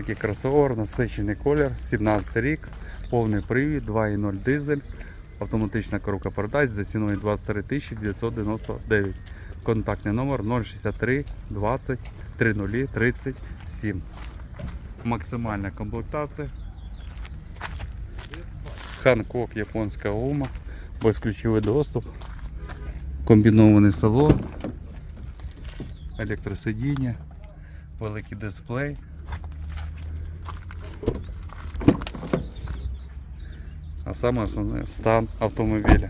такий кросовер, насичений колір, 17 рік, повний привід, 2.0 дизель, автоматична коробка передач за ціною 23 999. Контактний номер 063 20 30 37. Максимальна комплектація. Ханкок, японська гума, безключовий доступ, комбінований салон, електросидіння, великий дисплей. А саме основне стан автомобіля.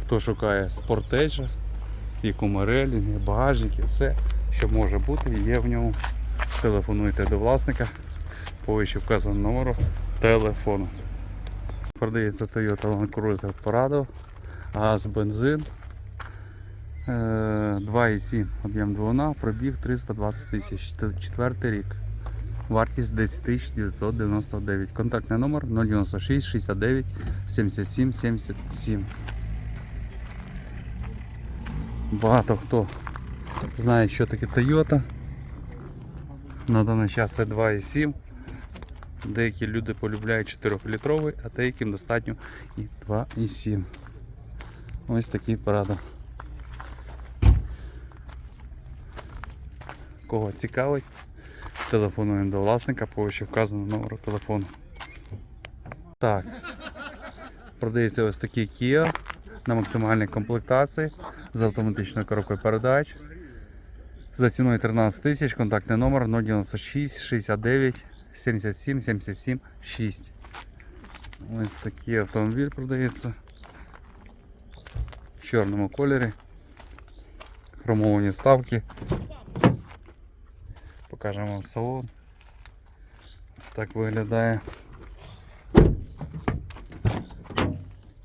Хто шукає спортеджа, і кумарелінги, багажники, все, що може бути, є в ньому. Телефонуйте до власника по вище вказаному номеру телефону. Продається Toyota Land Cruiser Prado, газ, бензин. Е, 2,7 об'єм двигуна, пробіг 320 тисяч. Четвертий рік. Вартість 10 999. Контактний номер 096 69 77 77. Багато хто знає, що таке Toyota. На даний час це 2,7. Деякі люди полюбляють 4-літровий, а деяким достатньо і 2,7. Ось такий парада. Кого цікавить, телефонуємо до власника по вказаному номеру телефону. Так. Продається ось такий Kia на максимальній комплектації з автоматичною коробкою передач. За ціною 13 тисяч, контактний номер 096 69 77 77 6. Ось такий автомобіль продається в чорному кольорі. Хромовані вставки. Покажемо вам салон. Ось так виглядає.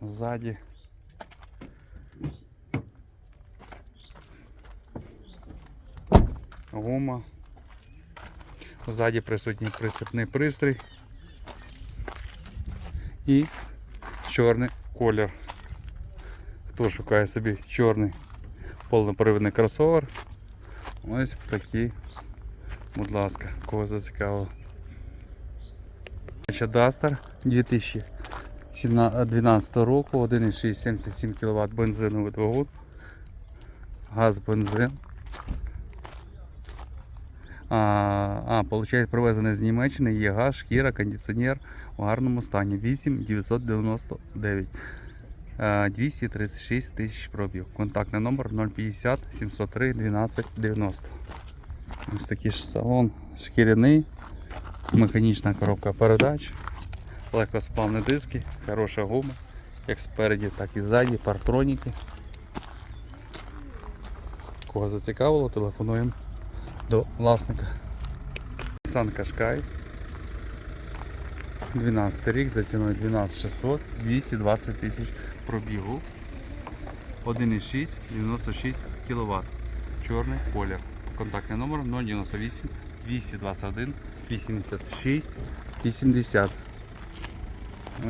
Ззаді. Гума. Ззаді присутній прицепний пристрій і чорний колір. Хто шукає собі чорний повнопривідний кросовер, ось такий, Будь ласка, кого зацікавило. Duster 2012 року, 1,6 77 кВт бензиновий двигун, газ бензин. А, а, получається, привезений з Німеччини, є газ, шкіра, кондиціонер у гарному стані. 8 999. Е, 236 тисяч пробіг. Контактний номер 050 703 12 90. Ось такий ж салон шкіряний, механічна коробка передач, легкосплавні диски, хороша гума, як спереді, так і ззаді, партроніки. Кого зацікавило, телефонуємо до власника. Nissan Qashqai. 12 рік за ціною 12600, 220 тисяч пробігу. 1,6, 96 кВт. Чорний колір. Контактний номер 098 221 86 80.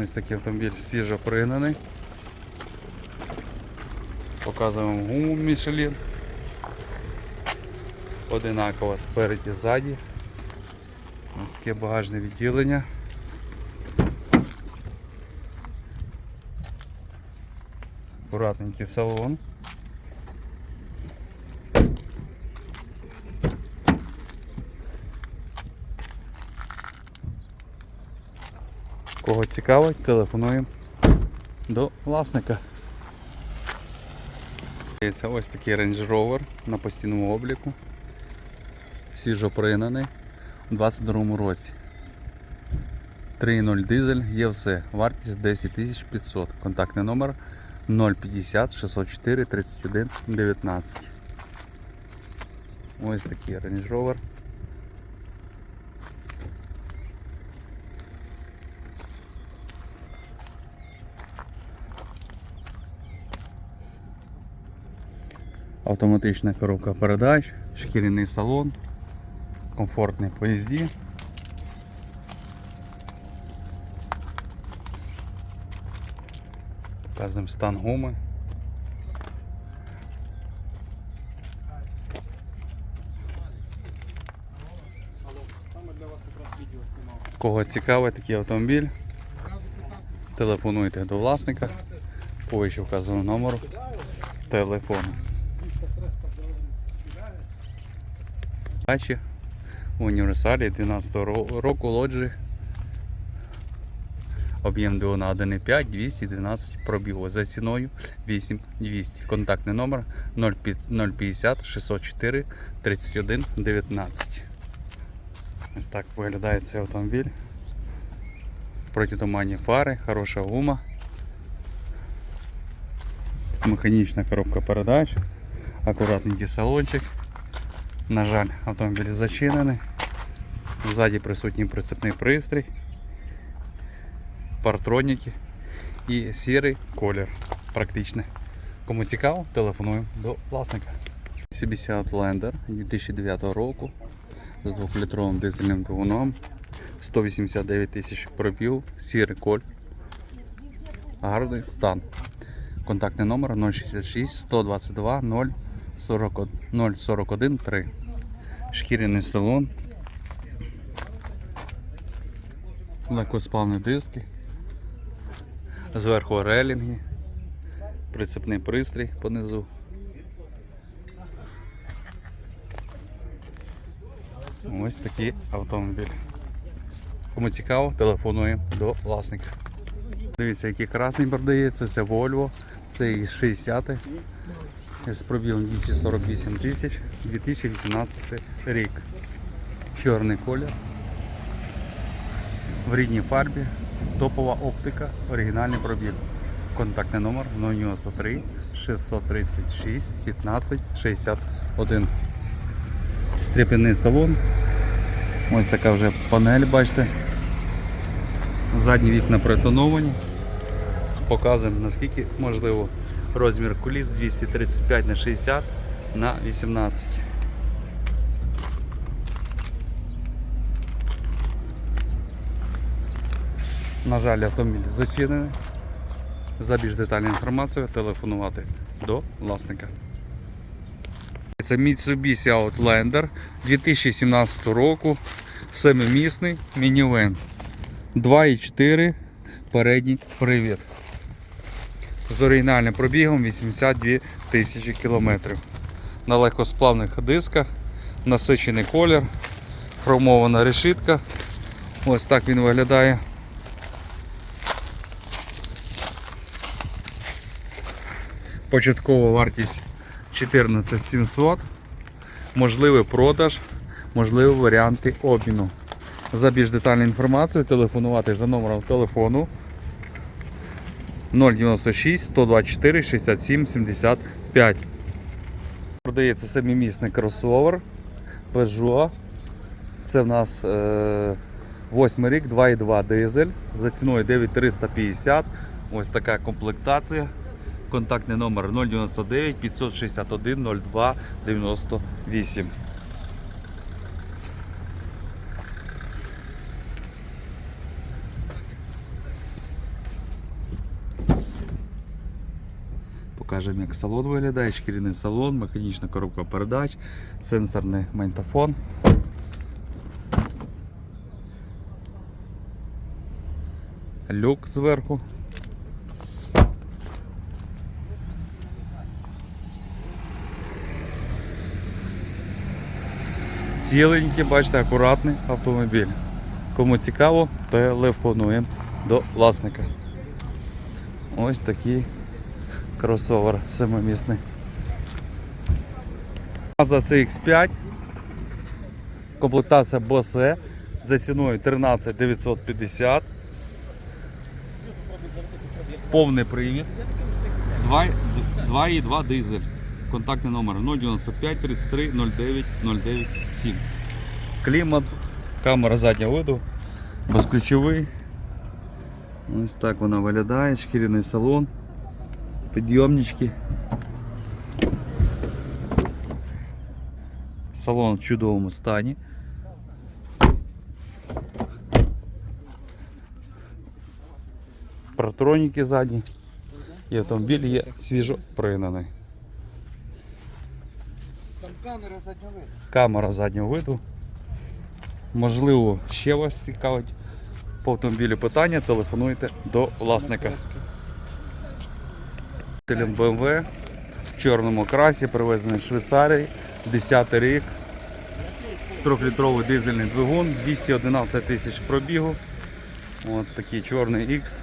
Ось такий автомобіль свіжо пригнаний. Показуємо гуму Michelin одинаково спереді ззаді. Ось таке багажне відділення. Акуратненький салон. Кого цікавить, телефонуємо до власника. Ось такий Range Rover на постійному обліку свіжо пригнаний у 22 році. 3.0 дизель, є все. Вартість 10 500. Контактний номер 050 604 31 19. Ось такий Range Rover. автоматична коробка передач, шкіряний салон, комфортний поїзді. Показуємо стан гуми. Кого цікавий такий автомобіль, телефонуйте до власника, повище вказаного номеру телефону. Дачі в універсалі 12 року лоджі. Об'єм двигуна 1,5, 212 пробігу за ціною 8200. Контактний номер 050 604 31 19. Ось так виглядає цей автомобіль. Протитуманні фари, хороша гума. Механічна коробка передач, акуратненький салончик. На жаль, автомобіль зачинений. Ззаді присутній прицепний пристрій, партроніки і сірий колір. Практичний. Кому цікаво, телефонуємо до власника. CBC Outlander 2009 року з 2-літровим дизельним двигуном. 189 тисяч пробіг, сірий коль. Гарний стан. Контактний номер 066 122 040 041 3. Шкіряний салон. Легкосплавні диски. Зверху релінги. Прицепний пристрій понизу. Ось такий автомобіль. Кому цікаво, телефонуємо до власника. Дивіться, який красний продається, це Volvo, це із 60 з пробігом 248 тисяч 2018 рік. Чорний колір. В рідній фарбі, топова оптика, оригінальний пробіг. Контактний номер 093 636 15 61. Треп'яний салон. Ось така вже панель, бачите. Задні вікна притоновані. Показуємо наскільки можливо розмір куліс 235 на 60 на 18. На жаль, автомобіль зачинений. За більш детальною інформацією телефонувати до власника. Це Mitsubishi Outlander 2017 року. Семимісний мінівен. 2,4 передній привід. З оригінальним пробігом 82 тисячі кілометрів. На легкосплавних дисках, насичений колір, хромована решітка. Ось так він виглядає. Початкова вартість 14700. Можливий продаж, можливі варіанти обміну. За більш детальну інформацію телефонувати за номером телефону 096 124 67 75. Продається семимісний кросовер Peugeot. Це в нас е, 8 рік, 2,2 дизель за ціною 9350. Ось така комплектація. Контактний номер 099 561 02 98. Покажемо, як салон виглядає, шкіряний салон, механічна коробка передач, сенсорний магнітофон. Люк зверху. Ціленький, бачите, акуратний автомобіль. Кому цікаво, телефонуємо до власника. Ось такий кросовер семимісний. Mazda CX5. Комплектація Bose за ціною 13 950. Повний привід. 2,2 дизель. Контактний номер 095 33 09 09 7. Клімат, камера заднього виду, безключовий. Ось так вона виглядає, шкіряний салон, підйомнички. Салон в чудовому стані. Протроніки задні. І автомобіль є свіжо пригнаний. Там камера заднього виду. камера заднього виду. Можливо, ще вас цікавить По автомобілю питання, телефонуйте до власника. Автомобілем BMW в чорному красі, привезений з Швейцарії, 10 рік. Трьохлітровий дизельний двигун, 211 тисяч пробігу. От такий чорний X.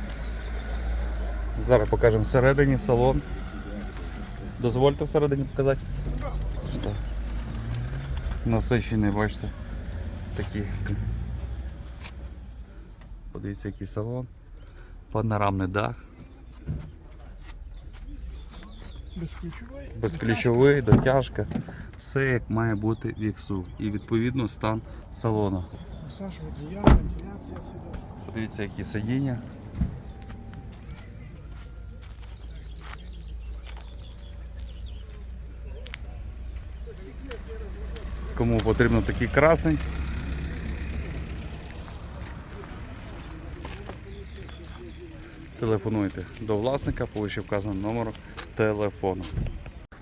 Зараз покажемо всередині салон. Дозвольте всередині показати. Насичений, бачите. Такий. Подивіться, який салон. Панорамний дах. Безключовий. Безключовий, дотяжка. Все як має бути в іксу. І відповідно стан салону. Масаж водія, вентиляція сидить. Подивіться, які сидіння. Кому потрібно такий красень. Телефонуйте до власника по вище вказаному номеру телефону.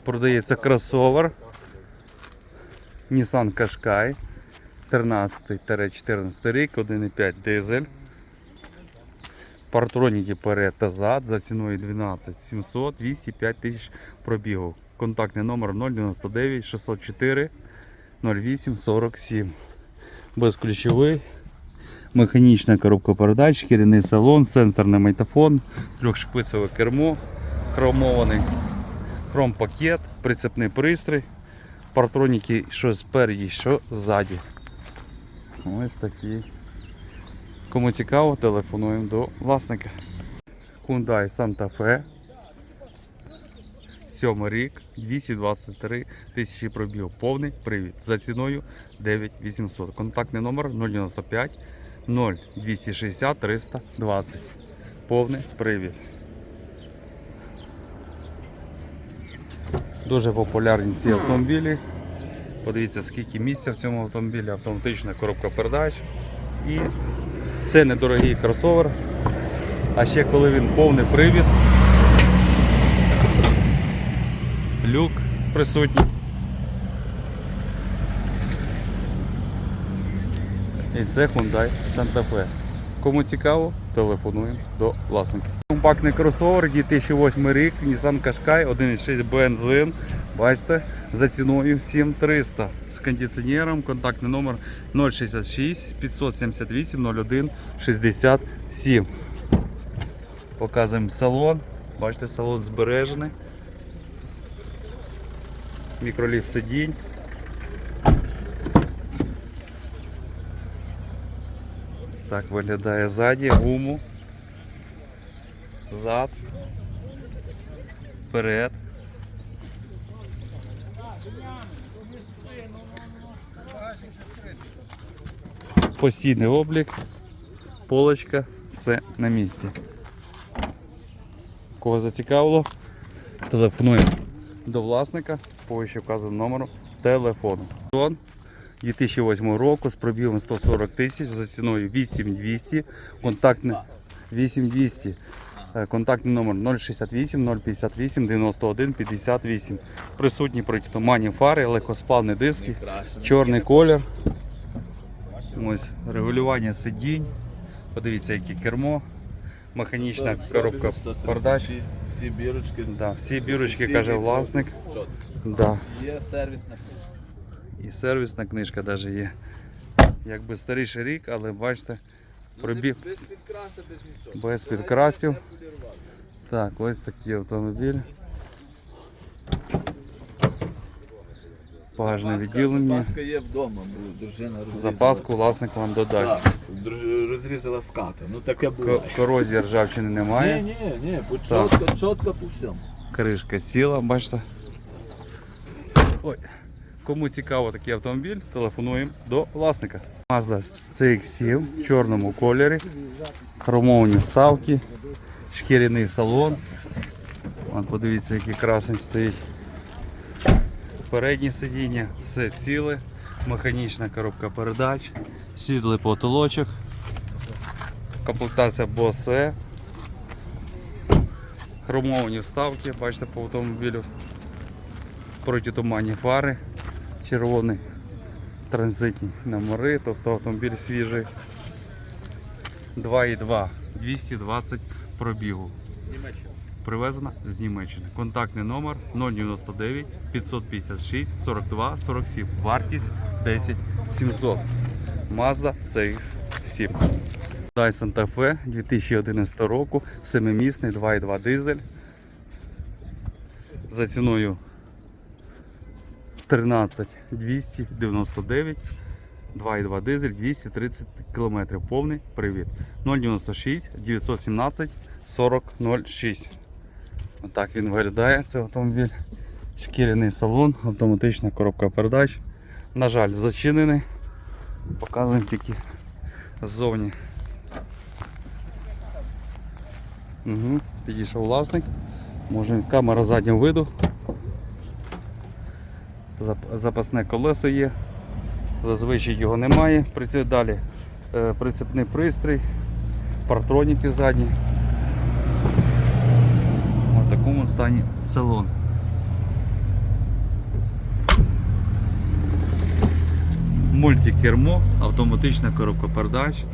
Продається кросовер Nissan Qashqai 13-14 рік, 1,5 дизель. Партроніки перед та зад за ціною 12 700 205 тисяч пробігу. Контактний номер 099 604 08 47. Безключовий. Механічна коробка передач, керівний салон, сенсорний майтофон, трьохшпицеве кермо, хромований хром-пакет, прицепний пристрій, партроніки що спереді, що ззаді. Ось такі. Кому цікаво, телефонуємо до власника. Hyundai Santa Fe. Сьомий рік, 223 тисячі пробіг. Повний привід. За ціною 9800. Контактний номер 095 0260 320. Повний привід. Дуже популярні ці автомобілі. Подивіться, скільки місця в цьому автомобілі, автоматична коробка передач. І це недорогий кросовер. А ще коли він повний привід. Люк присутній. І це Hyundai Santa Fe. Кому цікаво, телефонуємо до власника. Компактний кросовер 2008 рік, Nissan Qashqai 1.6 бензин. Бачите, за ціною 7300 з кондиціонером. Контактний номер 066 578 01 67. Показуємо салон. Бачите, салон збережений. Мікроліф сидінь. Так виглядає ззаді, гуму. Зад. Вперед. Постійний облік, полочка, все на місці. Кого зацікавило, телефонуємо до власника по вище вказаному номеру телефону. Сон 2008 року з пробігом 140 тисяч за ціною 8200. Контактний 8200. Е, Контактний номер 068 058 91 58. Присутні протитуманні фари, легкосплавні диски, чорний колір. Ось регулювання сидінь. Подивіться, яке кермо. Механічна коробка передач. Всі бірочки. Да, всі бірочки каже власник. Да. Є сервісна. І сервісна книжка навіть є. Якби старіший рік, але бачите, пробіг Без підкраси, без нічого. без підкрасів. Так, ось такий автомобіль. Багажне відділення. Запаска є вдома, бо дружина розрізала. Запаску власник вам додасть. Так, розрізала ската. Ну таке буває. Корозії ржавчини немає. ні, ні, бо Так. чітко, чітко по всьому. Кришка ціла, бачите. Ой. Кому цікаво такий автомобіль, телефонуємо до власника. Mazda CX-7 в чорному кольорі. Хромовані вставки, шкіряний салон. Вон, подивіться, який красень стоїть. Переднє сидіння, все ціле, механічна коробка передач, світлий потолочок, комплектація Bose, хромовані вставки, бачите по автомобілю, протитуманні фари, червоний транзитні номери, тобто автомобіль свіжий. 2,2, 220 пробігу. Привезена з Німеччини. Контактний номер 099 556 42 47. Вартість 10 700. Mazda CX-7. Hyundai Santa Fe 2011 року, 7-місний 2,2 дизель. За ціною 13 299, 2,2 дизель, 230 км. Повний привід. 096 917 40 06. Отак він виглядає цей автомобіль. Шкіряний салон, автоматична коробка передач. На жаль, зачинений. Показуємо тільки ззовні. Угу. Підійшов власник. Може камера заднього виду. Зап- Запасне колесо є. Зазвичай його немає. Далі е, прицепний пристрій, партроніки задні. В такому стані салон. Мультикермо, автоматична коробка передач,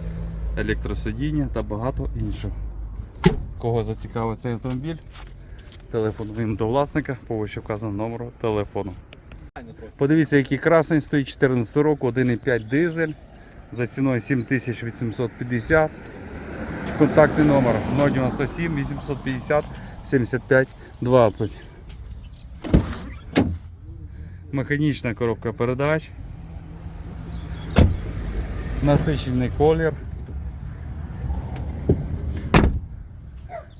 електросидіння та багато іншого. Кого зацікавив цей автомобіль, телефонуємо до власника по вище вказаному номеру телефону. Подивіться, який красень стоїть 14 року, 1,5 дизель за ціною 7850. Контактний номер 097 850 75 20. Механічна коробка передач. Насичений колір.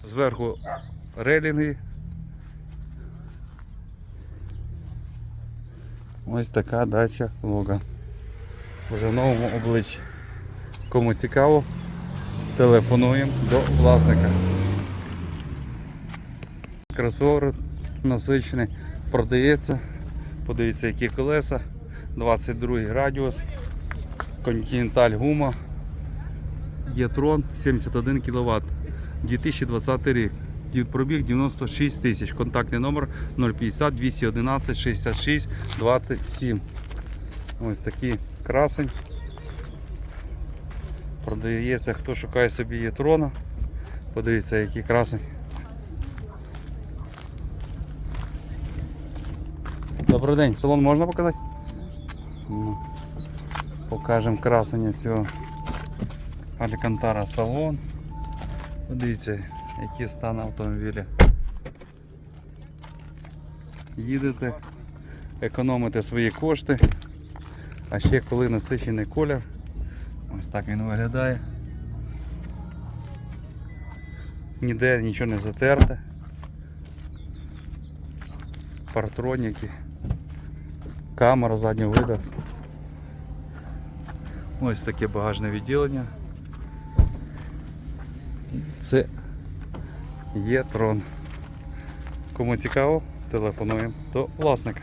Зверху релінги. Ось така дача Логан. Вже в новому обличчі. Кому цікаво, телефонуємо до власника. Кросовер насичений, продається. Подивіться, які колеса. 22 радіус. Континенталь гума. Єтрон 71 кВт. 2020 рік. Пробіг 96 тисяч. Контактний номер 050 211 66 27. Ось такий красень. Продається, хто шукає собі єтрона. Подивіться, який красень. Добрий день, салон можна показати? Ну, Покажемо красення цього Алькантара салон. Подивіться, який стан автомобіля. Їдете, економите свої кошти. А ще коли насичений колір, ось так він виглядає. Ніде нічого не затерте. Партроніки, камера заднього виду. Ось таке багажне відділення. І це є трон. Кому цікаво, телефонуємо до власника.